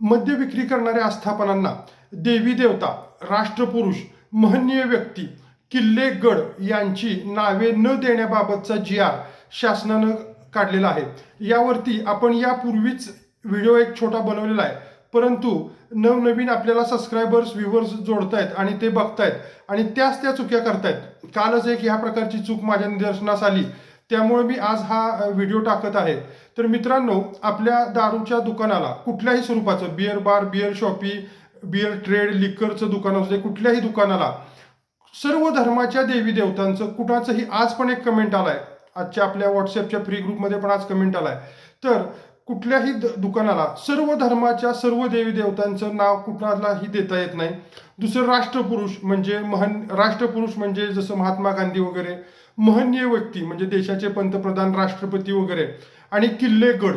मद्य विक्री करणाऱ्या आस्थापनांना देवी देवता राष्ट्रपुरुष महनीय व्यक्ती किल्ले गड यांची नावे न देण्याबाबतचा जी आर शासनानं काढलेला आहे. यावरती आपण यापूर्वीच व्हिडिओ एक छोटा बनवलेला आहे. परंतु नवनवीन आपल्याला सबस्क्रायबर्स व्ह्युअर्स जोडतायत आणि ते बघतायत आणि त्याच त्या चुक्या करतायत. कालच एक ह्या प्रकारची चूक माझ्या निदर्शनास आली. त्यामुळे मी आज हा व्हिडिओ टाकत आहे. तर मित्रांनो आपल्या दारूच्या दुकानाला कुठल्याही स्वरूपाचं beer bar beer shoppe beer trade लिक्करचं दुकान असू दे कुठल्याही दुकानाला सर्व धर्माच्या देवी देवतांचं कुणाचंही आज पण एक कमेंट आलाय. आजच्या आपल्या व्हॉट्सअपच्या फ्री ग्रुपमध्ये पण आज कमेंट आलाय. तर कुठल्याही द- दुकानाला सर्व धर्माच्या सर्व देवी देवतांचं नाव कुणालाही देता येत नाही. दुसरं राष्ट्रपुरुष म्हणजे महन राष्ट्रपुरुष म्हणजे जसं महात्मा गांधी वगैरे महनीय व्यक्ती म्हणजे देशाचे पंतप्रधान राष्ट्रपती वगैरे. आणि किल्ले गड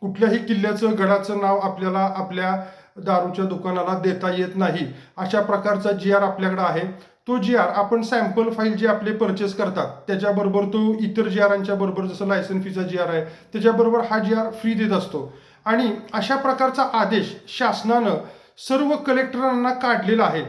कुठल्याही किल्ल्याचं गडाचं नाव आपल्याला आपल्या दारूच्या दुकानाला देता येत नाही. अशा प्रकारचा जी आर आपल्याकडे आहे. तो जी आर आपण सॅम्पल फाईल जे आपले परचेस करतात त्याच्याबरोबर तो इतर जी आरांच्या बरोबर जसं लायसन फीचा जी आर आहे त्याच्याबरोबर हा जी आर फ्री देत असतो. आणि अशा प्रकारचा आदेश शासनानं सर्व कलेक्टरांना काढलेला आहे.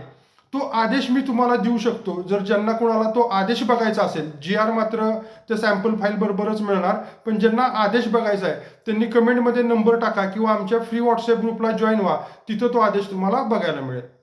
तो आदेश मी तुम्हाला देऊ शकतो. जर ज्यांना कोणाला तो आदेश बघायचा असेल जी आर मात्र त्या सॅम्पल फाईल बरोबरच मिळणार पण ज्यांना आदेश बघायचा आहे त्यांनी कमेंटमध्ये नंबर टाका किंवा आमच्या फ्री व्हॉट्सअप ग्रुपला जॉईन व्हा. तिथं तो आदेश तुम्हाला बघायला मिळेल.